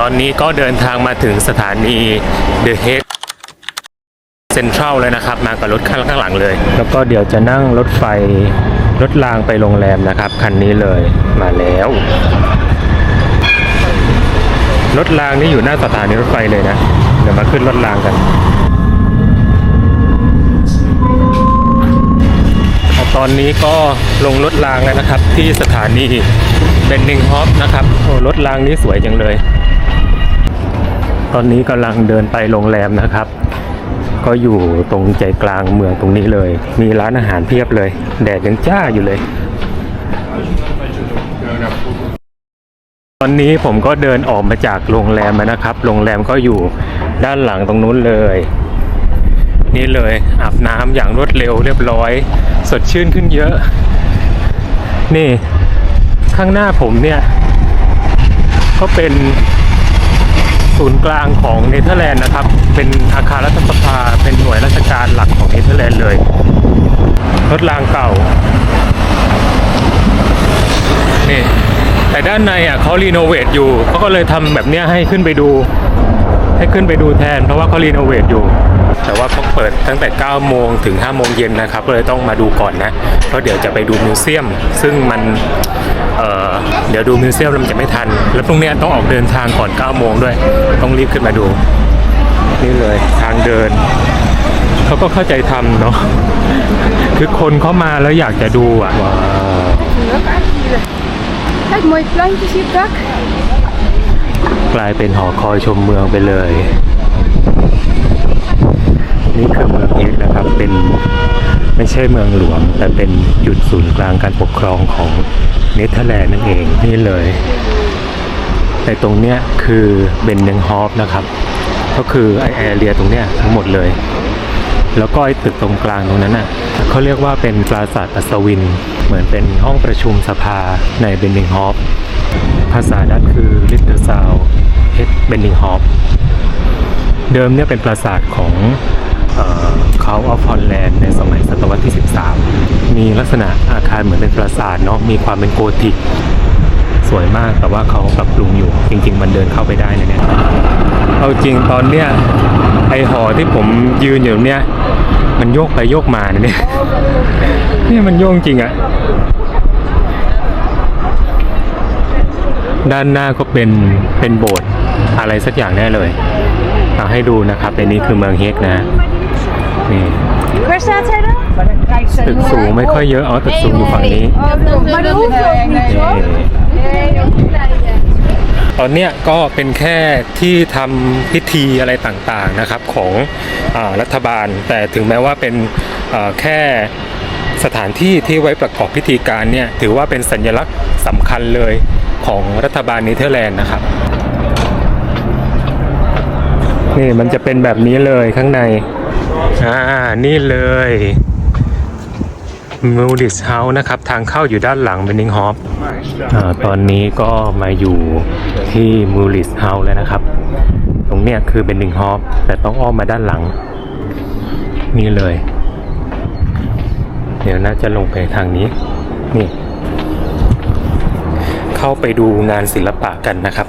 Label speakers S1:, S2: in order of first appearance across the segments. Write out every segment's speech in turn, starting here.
S1: ตอนนี้ก็เดินทางมาถึงสถานี The Hague เซ็นทรัลเลยนะครับ มากับรถข้างข้างหลังเลย แล้วก็เดี๋ยวจะนั่งรถไฟรถรางไปโรงแรมนะครับ คันนี้เลยมาแล้ว รถรางนี่อยู่หน้าสถานีรถไฟเลยนะ เดี๋ยวมาขึ้นรถรางกันตอนนี้ก็ลงรถรางแล้วนะครับ ที่สถานีเบนนิงฮอปนะครับโอ้รถรางนี้สวยจังเลย ตอนนี้กำลังเดินไปโรงแรมนะครับ ก็อยู่ตรงใจกลางเมืองตรงนี้เลย มีร้านอาหารเพียบเลย แดดยังจ้าอยู่เลย ตอนนี้ผมก็เดินออกมาจากโรงแรมนะครับ โรงแรมก็อยู่ด้านหลังตรงนู้นเลย นี่เลยอาบน้ำอย่างรวดเร็วเรียบร้อย สดชื่นขึ้นเยอะ นี่ข้างหน้าผมเนี่ย ก็เป็น ศูนย์กลางของเนเธอร์แลนด์นะครับ เป็นอาคารรัฐสภาเป็นหน่วยราชการหลักของเนเธอร์แลนด์เลยรถรางเก่านี่แต่ด้านในอะเขารีโนเวทอยู่เขาก็เลยทำแบบเนี้ยให้ขึ้นไปดู ให้ขึ้นไปดูแทน เพราะว่าเขารีโนเวทอยู่ แต่ว่าเขาเปิดตั้งแต่ 9 โมงถึง 5 โมงเย็นนะครับก็เลยต้องมาดูก่อนนะ เพราะเดี๋ยวจะไปดูมิวเซียม ซึ่งมัน เดี๋ยวดูมิวเซียมมันจะไม่ทัน แล้วพรุ่งนี้ต้องออกเดินทางก่อน9โมงด้วย ต้องรีบขึ้นมาดู นี่เลยทางเดิน เขาก็เข้าใจทำเนาะคือคนเข้ามาแล้วอยากจะดูอะว้าวกลายเป็นหอคอยชมเมืองไปเลย นี่คือเมืองเอกนะครับเป็นไม่ใช่เมืองหลวง แต่เป็นจุดศูนย์กลางการปกครองของ เนเธอร์แลนด์นั่นเองนี่เลยในตรงเนี้ยคือเบนเนงฮอฟนะครับ ก็คือไอแอเรียตรงเนี้ยทั้งหมดเลย แล้วก็ไอตึกตรงกลางตรงนั้นน่ะเขาเรียกว่าเป็นปราสาทอัศวิน เหมือนเป็นห้องประชุมสภาในเบนนิงฮอฟภาษาดัตคือลิตเตอร์ซาวเฮดเบนนิงฮอฟเดิมเนี่ยเป็นปราสาทของ เขาออฟฮอลแลนด์ในสมัยศตวรรษที่ 13 มีลักษณะอาคารเหมือนเป็นปราสาทเนาะมีความเป็นโกธิก สวยมากแต่ว่าเขาปรับปรุงอยู่ จริง ๆ มันเดินเข้าไปได้นะเนี่ยเอาจริงตอนเนี้ยไอหอที่ผมยืนอยู่เนี่ย มันโยกไปโยกมานะเนี่ยนี่มันโยกจริงอะด้านหน้าก็เป็นเป็นโบสถ์อะไรสักอย่างแน่เลยเอาให้ดูนะครับในนี้คือเมืองเฮกนะ นี่
S2: Waar staat hij dan?
S1: ตึกสูงไม่ค่อยเยอะอ๋อตึกสูงอยู่ฝั่งนี้
S2: Maar dat hoeft ook niet,
S1: นี่
S2: hoor. Nee, dat hoeft niet.
S1: ตอนเนี้ยก็เป็นแค่ที่ทำพิธีอะไรต่างๆนะครับของอารัฐบาล แต่ถึงแม้ว่าเป็นอ่าแค่สถานที่ที่ไว้ประกอบพิธีการเนี่ยถือว่าเป็นสัญลักษณ์สำคัญเลยของรัฐบาลเนเธอร์แลนด์นะครับ นี่มันจะเป็นแบบนี้เลยข้างใน อ่า นี่เลยมูดิสเฮาส์นะครับ ทางเข้าอยู่ด้านหลังเบนนิงฮอฟอ่าตอนนี้ก็มาอยู่ที่มูลิสเฮาส์แล้วนะครับ ตรงเนี้ยคือเบนนิงฮอฟแต่ต้องอ้อมมาด้านหลัง นี่เลย เดี๋ยวน่าจะลงไปทางนี้ นี่ เข้าไปดูงานศิลปะกันนะครับ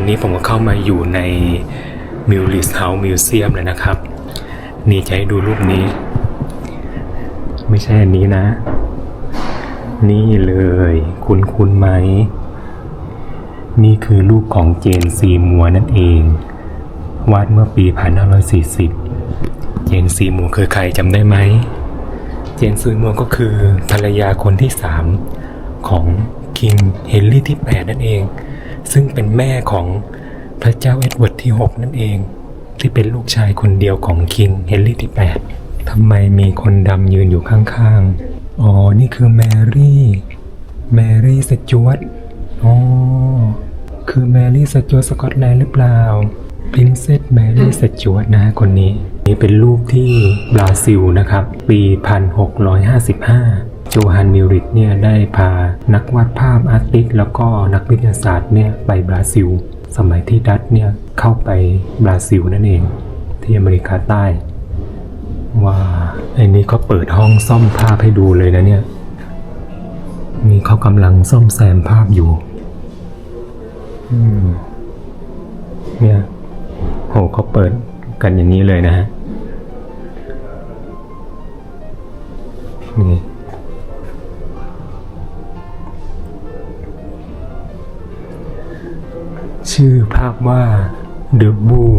S1: อนนี้ผมก็เข้ามาอยู่ในมิวลิสเฮาส์มิวเซียมเลยนะครับ นี่จะให้ดูรูปนี้ ไม่ใช่อันนี้นะ นี่เลย คุณคุณไหม นี่คือรูปของเจนซีมัวนั่นเอง วาดเมื่อปี 1540 เจนซีมัวคือใครจำได้ไหม เจนซีมัวก็คือภรรยาคนที่สามของคิงเฮนรี่ที่ 8 นั่นเอง ซึ่งเป็นแม่ของพระเจ้าเอ็ดเวิร์ดที่ 6 นั่นเอง ที่เป็นลูกชายคนเดียวของคิงเฮนรี่ที่ 8 ทำไมมีคนดำยืนอยู่ข้างๆ อ๋อ นี่คือแมรี่ แมรี่สจวตอ๋อ คือแมรี่สจวตสกอตแลนด์หรือเปล่า p รินเซสแมรี่สจวตนะคนนี้ นี่เป็นรูปที่บราซิลนะครับ ปี 1655 โจฮันมิริดเนี่ยได้พานักวาดภาพอาร์ติสต์แล้วก็นักวิทยาศาสตร์เนี่ยไปบราซิล สมัยที่ดัตเนี่ยเข้าไปบราซิลนั่นเอง ที่อเมริกาใต้ ว่าไอ้นี่เขาเปิดห้องซ่อมภาพให้ดูเลยนะเนี่ยนี่เขากำลังซ่อมแซมภาพอยู่เนี่ยโหเขาเปิดกันอย่างนี้เลยนะฮะนี่ ชื่อภาพว่า The Bull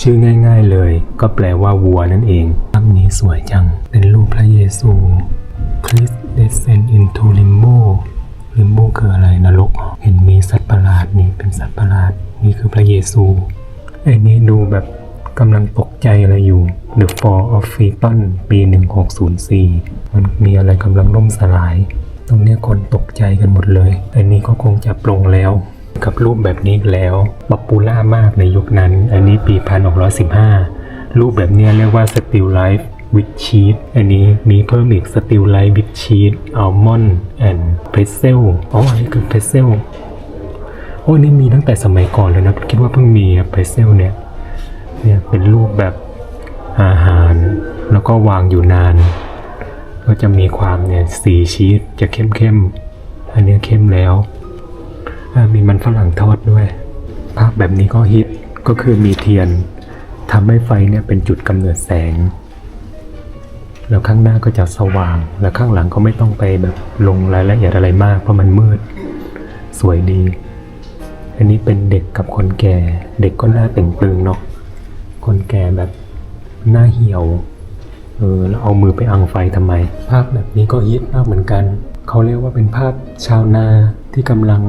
S1: ชื่อง่ายๆเลย ก็แปลว่าวัวนั่นเอง ภาพนี้สวยจัง เป็นรูปพระเยซู Christ descend into limbo limbo คืออะไรนรกเหรอเห็นมีสัตว์ประหลาดนี่เป็นสัตว์ประหลาด นี่คือพระเยซูไอ้นี่ดูแบบกำลังตกใจอะไรอยู่ The Fall of Phaeton ปี 1604 มันมีอะไรกำลังล่มสลาย ตรงนี้คนตกใจกันหมดเลยอันนี้ก็คงจะปลงแล้ว กับรูปแบบนี้แล้วป๊อปปูล่ามากในยุคนั้น อันนี้ปี 1615 รูปแบบเนี้ยเรียกว่า Still Life with Cheese อันนี้มีเพิ่มอีก Still Life with Cheese Almond and Pretzel อ๋ออันนี้คือ Pretzel โอ้นี่มีตั้งแต่สมัยก่อนเลยนะ คิดว่าเพิ่งมีเพรสเซลเนี่ยเนี่ยเป็นรูปแบบอาหาร แล้วก็วางอยู่นาน ก็จะมีความเนี่ยสีชีสจะเข้มเข้มๆอันนี้เข้มแล้ว มีมันฝรั่งทอดด้วย ภาพแบบนี้ก็ฮิตก็คือมีเทียนทำให้ไฟเนี่ยเป็นจุดกำเนิดแสง แล้วข้างหน้าก็จะสว่าง แล้วข้างหลังก็ไม่ต้องไปแบบลงรายละเอียดอะไรมาก เพราะมันมืด สวยดี อันนี้เป็นเด็กกับคนแก่ เด็กก็หน้าเต่งตึงเนาะคนแก่แบบหน้าเหี่ยวเออแล้วเอามือไปอังไฟทำไม ภาพแบบนี้ก็ฮิตมากเหมือนกัน เขาเรียกว่าเป็นภาพชาวนาที่กำลัง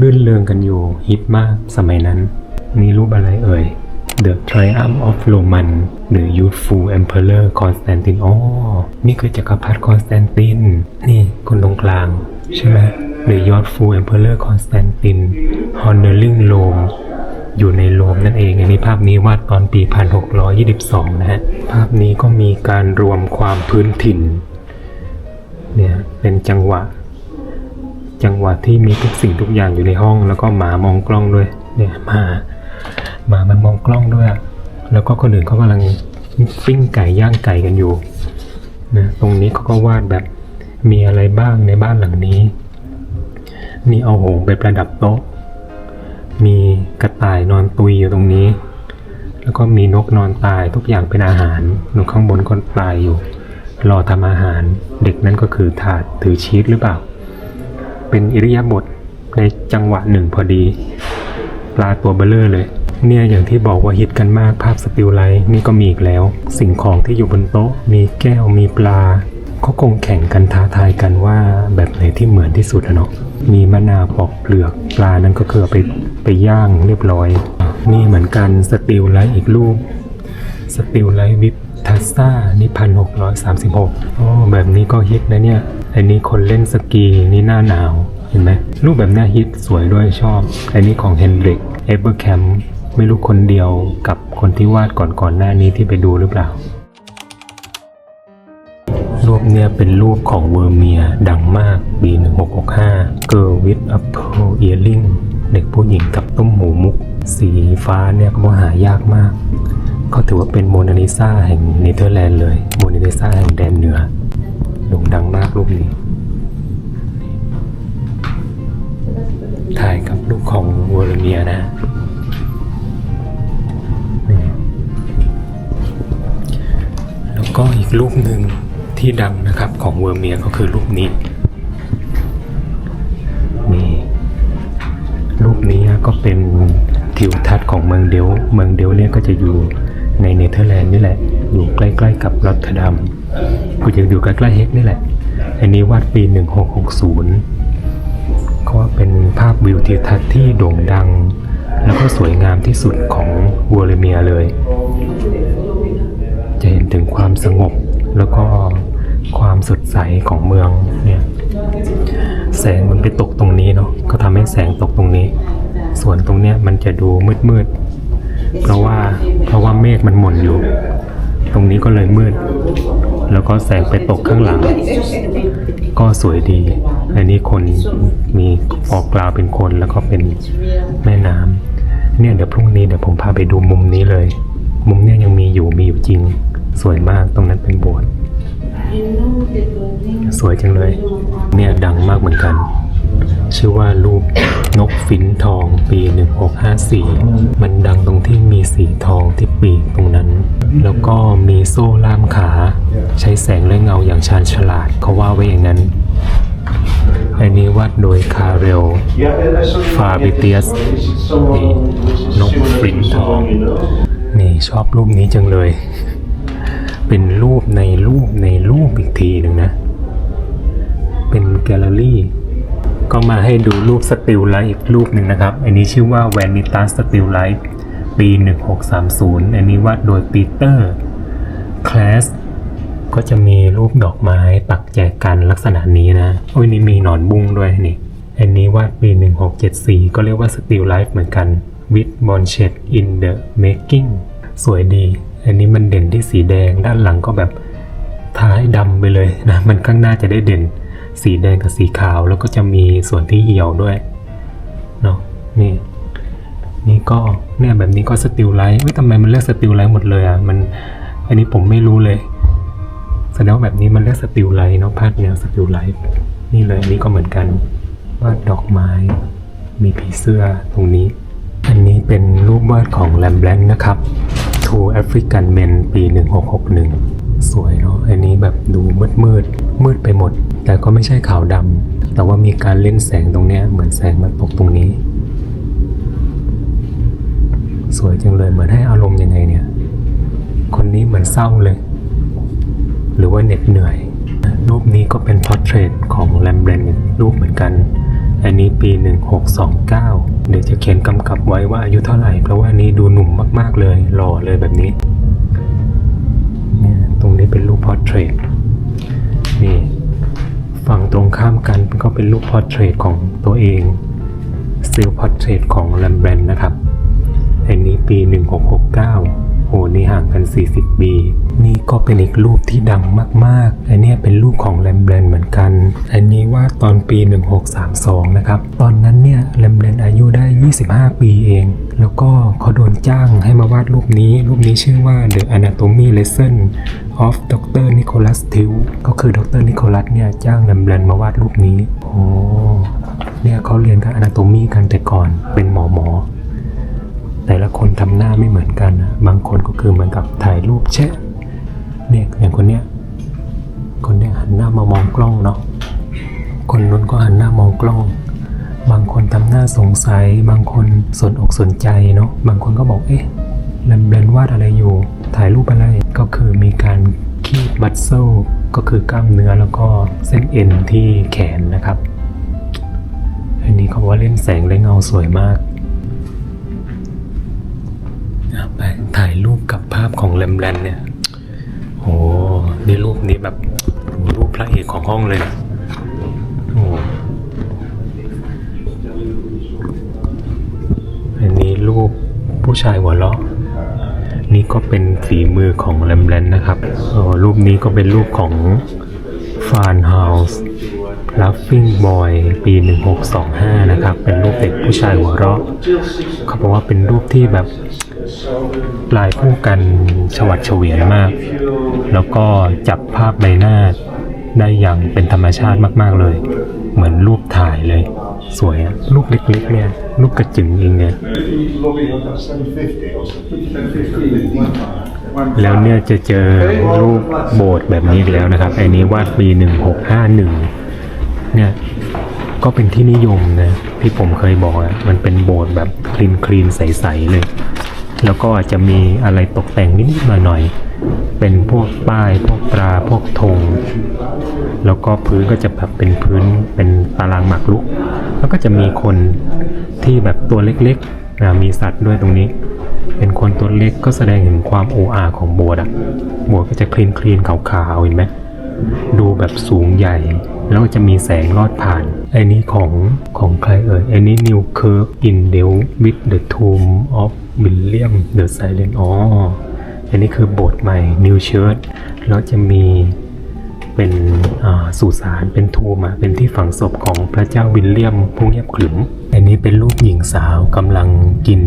S1: ลื่นเริงกันอยู่ฮิตมากสมัยนั้น นี่รูปอะไรเอ่ย The Triumph of Roman หรือ Youthful Emperor Constantine อ๋อ นี่คือจักรพรรดิคอนสแตนติน นี่คนตรงกลาง ใช่ไหม The Youthful Emperor Constantine Honoring Rome อยู่ในโรมนั่นเอง อันนี้ภาพนี้วาดตอนปี 1622 นะฮะ ภาพนี้ก็มีการรวมความพื้นถิ่น เนี่ย เป็นจังหวะ จังหวะที่มีทุกสิ่งทุกอย่างอยู่ในห้อง แล้วก็หมามองกล้องด้วย เนี่ยหมาหมามันมองกล้องด้วย แล้วก็คนอื่นเขากำลังปิ้งไก่ย่างไก่กันอยู่นะตรงนี้เขาก็วาดแบบมีอะไรบ้างในบ้านหลังนี้มีเอาหงไปประดับโต๊ะ มีกระต่ายนอนตุยอยู่ตรงนี้ แล้วก็มีนกนอนตายทุกอย่างเป็นอาหารนกข้างบนก็ตายอยู่ รอทำอาหาร เด็กนั่นก็คือถาดถือชีสหรือเปล่า เป็นอิริยาบถในจังหวะหนึ่งพอดี ปลาตัวเบลเลอร์เลย เนี่ยอย่างที่บอกว่าฮิตกันมากภาพสติลไลท์นี่ก็มีอีกแล้ว สิ่งของที่อยู่บนโต๊ะ มีแก้วมีปลาเขาคงแข่งกันท้าทายกันว่าแบบไหนที่เหมือนที่สุดอะเนาะมีมะนาวปอกเปลือกปลานั้นก็คือไปไปย่างเรียบร้อย นี่เหมือนกันสติลไลท์อีกรูปสติลไลท์วิป ทัสซ่านี่พันหกร้อยสามสิบหกโอ้แบบนี้ก็ฮิตนะเนี่ย อันนี้คนเล่นสกีนี่หน้าหนาวเห็นไหมรูปแบบนี้ฮิตสวยด้วยชอบ อันนี้ของเฮนริกเอเบอร์แคมไม่รู้คนเดียวกับคนที่วาดก่อนก่อนๆหน้านี้ที่ไปดูหรือเปล่า รูปเนี่ยเป็นรูปของเวอร์เมียดังมากปี 1665 Girl with a pearl earring เด็กผู้หญิงกับต้มหูมุก สีฟ้าเนี่ยก็หายากมาก ก็ถือว่าเป็นโมนาลิซาแห่งเนเธอร์แลนด์เลยโมนาลิซาแห่งแดนเหนือโด่งดังมากรูปนี้ ถ่ายกับรูปของเวอร์เมียนะนี่แล้วก็อีกรูปหนึ่งที่ดังนะครับของเวอร์เมียก็คือรูปนี้นี่รูปนี้ก็เป็นทิวทัศน์ของเมืองเดลเมืองเดลเนี่ยก็จะอยู่ ในเนเธอร์แลนด์นี่แหละ อยู่ใกล้ๆกับรอตเทอร์ดัมก็จะอยู่ใกล้ๆเฮกนี่แหละ อันนี้วาดปี 1660 ก็เป็นภาพวิวทิวทัศน์ที่โด่งดัง แล้วก็สวยงามที่สุดของวอลเมียเลย จะเห็นถึงความสงบแล้วก็ความสดใสของเมืองเนี่ยแสงมันไปตกตรงนี้เนาะก็ทำให้แสงตกตรงนี้ ส่วนตรงเนี้ยมันจะดูมืดๆ เพราะว่าเพราะว่าเมฆมันหม่นอยู่ ตรงนี้ก็เลยมืด แล้วก็แสงไปตกข้างหลัง ก็สวยดีอันนี้คนมีออกกลาวเป็นคนแล้วก็เป็นแม่น้ำเนี่ยเดี๋ยวพรุ่งนี้เดี๋ยวผมพาไปดูมุมนี้เลย มุมเนี้ยยังมีอยู่มีอยู่จริง สวยมากตรงนั้นเป็นโบสถ์สวยจังเลย เนี่ยดังมากเหมือนกัน ชื่อว่ารูปนกฟินทองปี 1654 มันดังตรงที่มีสีทองที่ปีกตรงนั้น แล้วก็มีโซ่ล่ามขา ใช้แสงและเงาอย่างชาญฉลาดเขาว่าไว้อย่างนั้น อันนี้วาดโดยคาเรล ฟาบิเตียสนี่นกฟินทอง นี่ชอบรูปนี้จังเลย เป็นรูปในรูปในรูปอีกทีหนึ่งนะ เป็นแกลเลอรี่ ก็มาให้ดูรูปสติลไลท์อีกรูปหนึ่งนะครับ อันนี้ชื่อว่า Vanitas Still Life ปี 1630 อันนี้วาดโดยปีเตอร์คลาสก็จะมีรูปดอกไม้ปักแจกันลักษณะนี้นะ โอ้ยนี่มีหนอนบุ้งด้วยนี่ อันนี้วาดปี 1674 ก็เรียกว่า Still Life เหมือนกัน with b o n s h e t in the making สวยดี อันนี้มันเด่นที่สีแดงด้านหลังก็แบบท้ายดำไปเลยนะ มันข้างหน้าจะได้เด่น สีแดงกับสีขาวแล้วก็จะมีส่วนที่เหี่ยวด้วยเนาะนี่นี่ก็เนี่ยแบบนี้ก็สติลไลท์เอ้ยทำไมมันเลือกสติลไลท์หมดเลยอะมันอันนี้ผมไม่รู้เลยแสดงว่าแบบนี้มันเรียกสติลไลท์เนาะพาดแนวสติลไลท์นี่เลยอันนี้ก็เหมือนกันวาดดอกไม้ มีผีเสื้อตรงนี้ อันนี้เป็นรูปวาดของแลมแบลนนะครับ Two African Men ปี 1661 สวยเนาะอันนี้แบบดูมืดมืดมืดไปหมด แต่ก็ไม่ใช่ขาวดำแต่ว่ามีการเล่นแสงตรงเนี้ยเหมือนแสงมาตกตรงนี้ สวยจังเลยเหมือนให้อารมณ์ยังไงเนี่ย คนนี้เหมือนเศร้าเลย หรือว่าเหน็ดเหนื่อย รูปนี้ก็เป็นพอร์เทรตของแลมเบรนรูปเหมือนกันอันนี้ปี 1629 เดี๋ยวจะเขียนกำกับไว้ว่าอายุเท่าไหร่ เพราะว่าอันนี้ดูหนุ่มมากๆเลย หล่อเลยแบบนี้ อร์เทรตนี่ฝั่งตรงข้ามกันก็เป็นรูปพอร์เทรตของตัวเองซิลพอร์เทรตของแลมเบรนนะครับอันนี้ปี 1669โหนี่ห่างกัน 40 ปี นี่ก็เป็นอีกรูปที่ดังมากๆ อันนี้เป็นรูปของแลมเบรนเหมือนกัน อันนี้ว่าดตอนปี 1632 นะครับ ตอนนั้นเนี่ยแลมเบรนอายุได้ 25 ปีเอง แล้วก็เขาโดนจ้างให้มาวาดรูปนี้ รูปนี้ชื่อว่า The Anatomy Lesson of Dr. Nicholas Till ก็คือดรนิโคลัสเนี่ยจ้างแลมเบรนมาวาดรูปนี้ โอ้เนี่ยเขาเรียนกับ Anatomy กันแต่ก่อน เป็นหมอหมอแต่ละคนทำหน้าไม่เหมือนกันนะบางคนก็คือเหมือนกับถ่ายรูปแชะ เนี่ยอย่างคนเนี้ยคนเนี้ยหันหน้ามามองกล้องเนาะคนนู้นก็หันหน้ามองกล้อง บางคนทำหน้าสงสัย บางคนสนอกสนใจเนาะบางคนก็บอกเอ๊ะแลมเบนวาดอะไรอยู่ ถ่ายรูปอะไรก็คือมีการคีบบัตเซลก็คือกล้ามเนื้อแล้วก็เส้นเอ็นที่แขนนะครับ อันนี้เขาว่าเล่นแสงและเงาสวยมากไปถ่ายรูปกับภาพของแลมแบนเนี่ย โอ้นี่รูปนี้แบบรูปพระเอกของห้องเลยโอ้อันนี้รูปผู้ชายหัวเราะนี่ก็เป็นฝีมือของแลมแบรนนะครับโอ้รูปนี้ก็เป็นรูปของฟานเฮาส์ Laughing Boy ปี 1625 นะครับ เป็นรูปเด็กผู้ชายหัวเราะ เขาบอกว่าเป็นรูปที่แบบลายคู่กันฉวัดเฉวียนมาก แล้วก็จับภาพใบหน้าได้อย่างเป็นธรรมชาติมาก ๆเลย เหมือนรูปถ่ายเลย สวยอะรูปเล็กๆเนี่ยรูปกระจึงเองเนี่ยแล้วเนี่ยจะเจอรูปโบสถ์แบบนี้อีกแล้วนะครับไอ้นี้วาดปี1651เนี่ยก็เป็นที่นิยมนะที่ผมเคยบอกอะมันเป็นโบสถ์แบบคลีนคลีนๆใส ๆ เลย แล้วก็อาจจะมีอะไรตกแต่งนิดๆหน่อยๆ เป็นพวกป้ายพวกตราพวกธงแล้วก็พื้นก็จะแบบเป็นพื้นเป็นตารางหมากรุก แล้วก็จะมีคนที่แบบตัวเล็กๆนะมีสัตว์ด้วยตรงนี้ เป็นคนตัวเล็กก็แสดงถึงความโออาของโบสถ์อะโบสถ์ก็จะคลีนคลีนๆขาวๆเห็นไหมดูแบบสูงใหญ่ แล้วก็จะมีแสงลอดผ่าน ไอ้นี้ของของใครเอ่ยไอ้นี้ New Curve in d e l with the Tomb of William the Silent อ๋อ อันนี้คือโบสถ์ใหม่ New Church แล้วจะมีเป็นสุสานเป็นทูมเป็นที่ฝังศพของพระเจ้าวิลเลียมผู้เงียบขรึม อันนี้เป็นรูปหญิงสาวกำลังกิน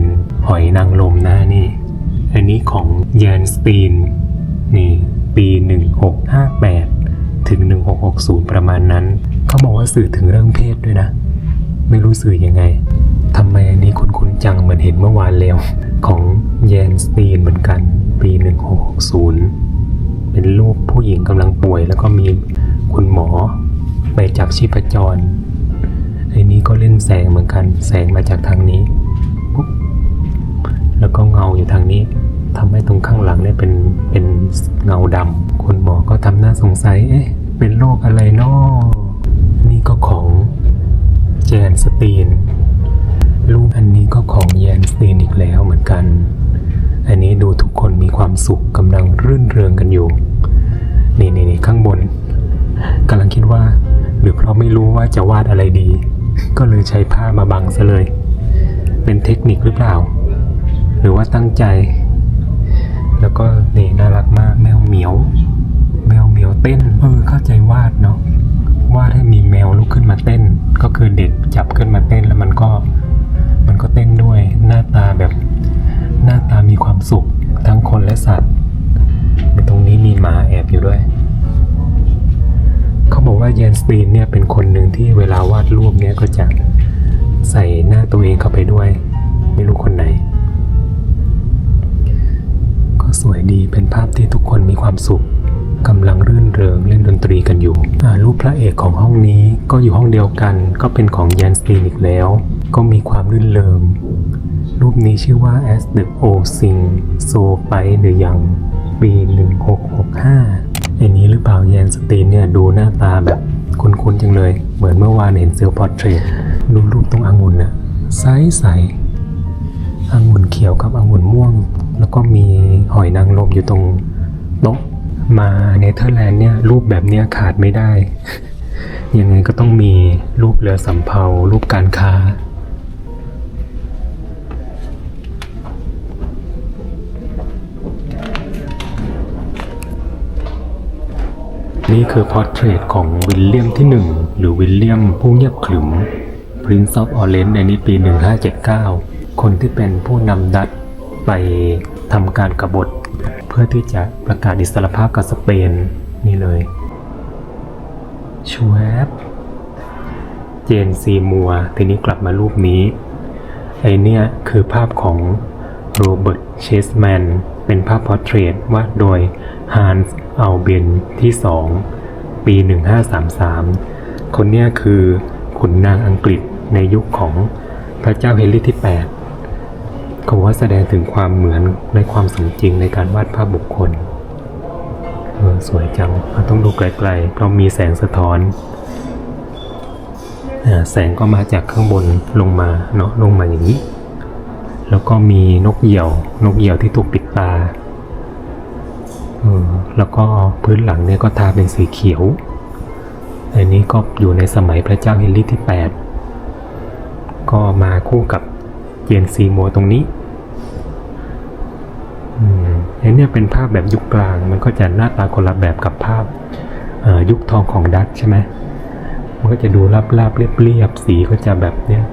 S1: หอยนางรมนะนี่ อันนี้ของแยนสตีนนี่ปี 1658 ถึง 1660 ประมาณนั้น เขาบอกว่าสื่อถึงเรื่องเพศด้วยนะ ไม่รู้สื่อยังไง ทำไมอันนี้คุ้นๆจังเหมือนเห็นเมื่อวานแล้ว ของแยนสตีนเหมือนกันปี 1660 เป็นรูปผู้หญิงกำลังป่วย แล้วก็มีคุณหมอไปจับชีพจรไอ้นี้ก็เล่นแสงเหมือนกัน แสงมาจากทางนี้ปุ๊บแล้วก็เงาอยู่ทางนี้ทำให้ตรงข้างหลังเนี่ยเป็นเป็นเงาดำคุณหมอก็ทำหน้าสงสัย เอ๊ะ เป็นโรคอะไรนาะนี่ก็ของแจนสตีน รูปอันนี้ก็ของแยนสตีนอีกแล้วเหมือนกัน อันนี้ดูทุกคนมีความสุขกำลังรื่นเริงกันอยู่ นี่นี่นี่ข้างบนกำลังคิดว่า หรือเพราะไม่รู้ว่าจะวาดอะไรดี ก็เลยใช้ผ้ามาบังซะเลย เป็นเทคนิคหรือเปล่า หรือว่าตั้งใจ แล้วก็นี่น่ารักมากแมวเหมียว แมวเหมียวเต้นเออเข้าใจวาดเนาะวาดให้มีแมวลุกขึ้นมาเต้น ก็คือเด็กจับขึ้นมาเต้นแล้วมันก็ นสตีนเนี่ยเป็นคนหนึ่งที่เวลาวาดรูปเนี่ยก็จะใส่หน้าตัวเองเข้าไปด้วย ไม่รู้คนไหน ก็สวยดีเป็นภาพที่ทุกคนมีความสุขกำลังรื่นเริงเล่นดนตรีกันอยู่รูปพระเอกของห้องนี้ก็อยู่ห้องเดียวกัน ก็เป็นของเยนสตีนอีกแล้ว ก็มีความรื่นเริง รูปนี้ชื่อว่า As the O Sing So ไปหรื อยังนนี้หรือเปล่าแยนสตีนเนี่ยดูหน้าตาแบบคุ้นๆจังเลย เหมือนเมื่อวานเห็นเซลล์พอร์เทรตดูรูปตรงองุ่นน่ะใสๆองุ่นเขียวกับองุ่นม่วง แล้วก็มีหอยนางรมอยู่ตรงโต๊ะมาเนเธอร์แลนด์เนี่ยรูปแบบเนี้ยขาดไม่ได้ ยังไงก็ต้องมีรูปเรือสำเภารูปการค้า นี่คือพอร์เทรตของวิลเลียมที่ 1 หรือวิลเลียมผู้เงียบขรึม Prince of Orange ในนี้ปี 1579 คนที่เป็นผู้นำดัตไปทำการกบฏ เพื่อที่จะประกาศอิสรภาพกับสเปนนี่เลยชวบเจนซีมัวทีนี้กลับมารูปนี้ ไอเนี่ยคือภาพของโรเบิร์ตเชสแมนเป็นภาพพอร์เทรตวาดโดยฮันส์ อัลเบนที่2ปี 1533 คนเนี้ยคือขุนนางอังกฤษในยุคของพระเจ้าเฮนรี่ที่ 8 เขาว่าแสดงถึงความเหมือนในความสมจริงในการวาดภาพบุคคลเออสวยจังเราต้องดูไกลๆ เพราะมีแสงสะท้อนอ่าแสงก็มาจากข้างบนลงมาเนาะลงมาอย่างนี้ แล้วก็มีนกเหยี่ยวนกเหยี่ยวที่ถูกปิดตา แล้วก็พื้นหลังเนี่ยก็ทาเป็นสีเขียว อันนี้ก็อยู่ในสมัยพระเจ้าเฮนรี่ที่ 8 ก็มาคู่กับเยนซีโมตรงนี้อันนี้เป็นภาพแบบยุคกลาง มันก็จะหน้าตาคนละแบบกับภาพยุคทองของดัตใช่ไหมมันก็จะดูราบๆเรียบเรียบๆสีก็จะแบบเนี้ย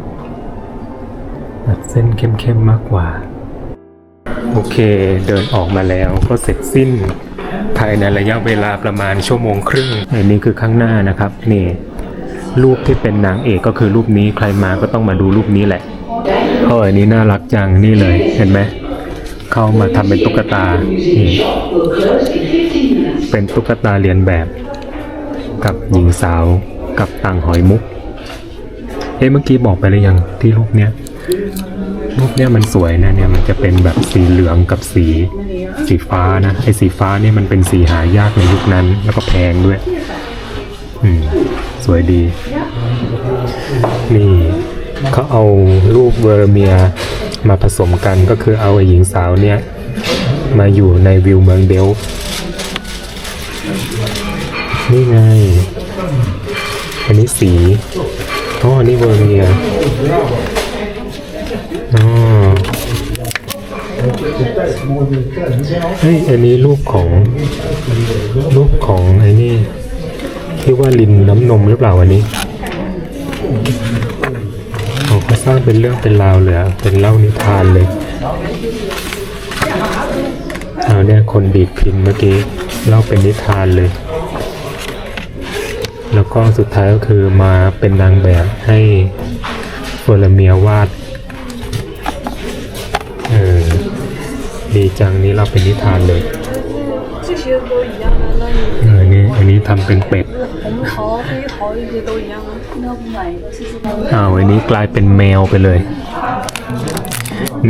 S1: แบบเส้นเข้มๆมากกว่า โอเค เดินออกมาแล้วก็เสร็จสิ้นภายในระยะเวลาประมาณชั่วโมงครึ่งอันนี้คือข้างหน้านะครับ นี่ รูปที่เป็นนางเอกก็คือรูปนี้ใครมาก็ต้องมาดูรูปนี้แหละเอออันนี้น่ารักจังนี่เลยเห็นไหมเข้ามาทำเป็นตุ๊กตาเป็นตุ๊กตาเรียนแบบ กับหญิงสาวกับต่างหอยมุกเอ๊ะเมื่อกี้บอกไปหรือยังที่รูปเนี้ย รูปเนี้ยมันสวยนะเนี่ยมันจะเป็นแบบสีเหลืองกับสีสีฟ้านะไอ้สีฟ้าเนี่ยมันเป็นสีหายากในยุคนั้นแล้วก็แพงด้วย อืม สวยดี นี่เขาเอารูปเวอร์เมียมาผสมกันก็คือเอาไอ้หญิงสาวเนี่ย มาอยู่ในวิวเมืองเดลนี่ไง อันนี้สีอ๋อนนี้เวอร์เมียอ๋อ เฮ้ยอันนี้รูปของรูปของไอ้นี่ที่ว่าลินน้ำนมหรือเปล่าอันนี้เขาเขาสร้างเป็นเรื่องเป็นราวเลยอะเป็นเล่านิทานเลยเอาเนี่ยคนดีดพินเมื่อกี้เล่าเป็นนิทานเลย แล้วก็สุดท้ายก็คือมาเป็นนางแบบให้เฟอร์เมียวาด ดีจังนี้เราเป็นนิทานเลยเออนี่อันนี้ทำเป็นเป็ดอ้าวอันนี้กลายเป็นแมวไปเลย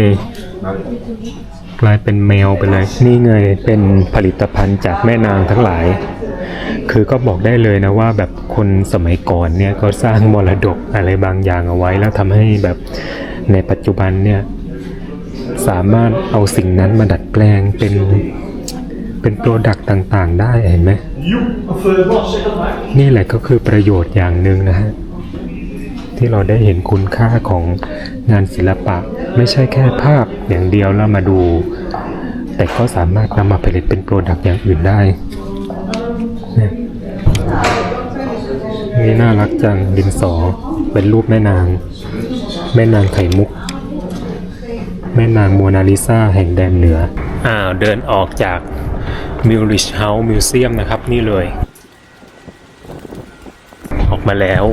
S1: นี่ กลายเป็นแมวไปเลย นี่ไงเป็นผลิตภัณฑ์จากแม่นางทั้งหลาย คือก็บอกได้เลยนะว่าแบบคนสมัยก่อนเนี่ยก็สร้างมรดกอะไรบางอย่างเอาไว้แล้วทำให้แบบในปัจจุบันเนี่ย สามารถเอาสิ่งนั้นมาดัดแปลงเป็นเป็นโปรดักต์ต่างๆ ได้เห็นไหมนี่แหละก็คือประโยชน์อย่างหนึ่งนะฮะที่เราได้เห็นคุณค่าของงานศิลปะ ไม่ใช่แค่ภาพอย่างเดียวแล้วมาดู แต่ก็สามารถนำมาผลิตเป็นโปรดักต์อย่างอื่นได้นี่น่ารักจังดินสอเป็นรูปแม่นาง แม่นางไข่มุก แม่นางโมนาลิซาแห่งแดนเหนือ อ้าวเดินออกจากมิวริชเฮาส์มิวเซียมนะครับนี่เลย ออกมาแล้ว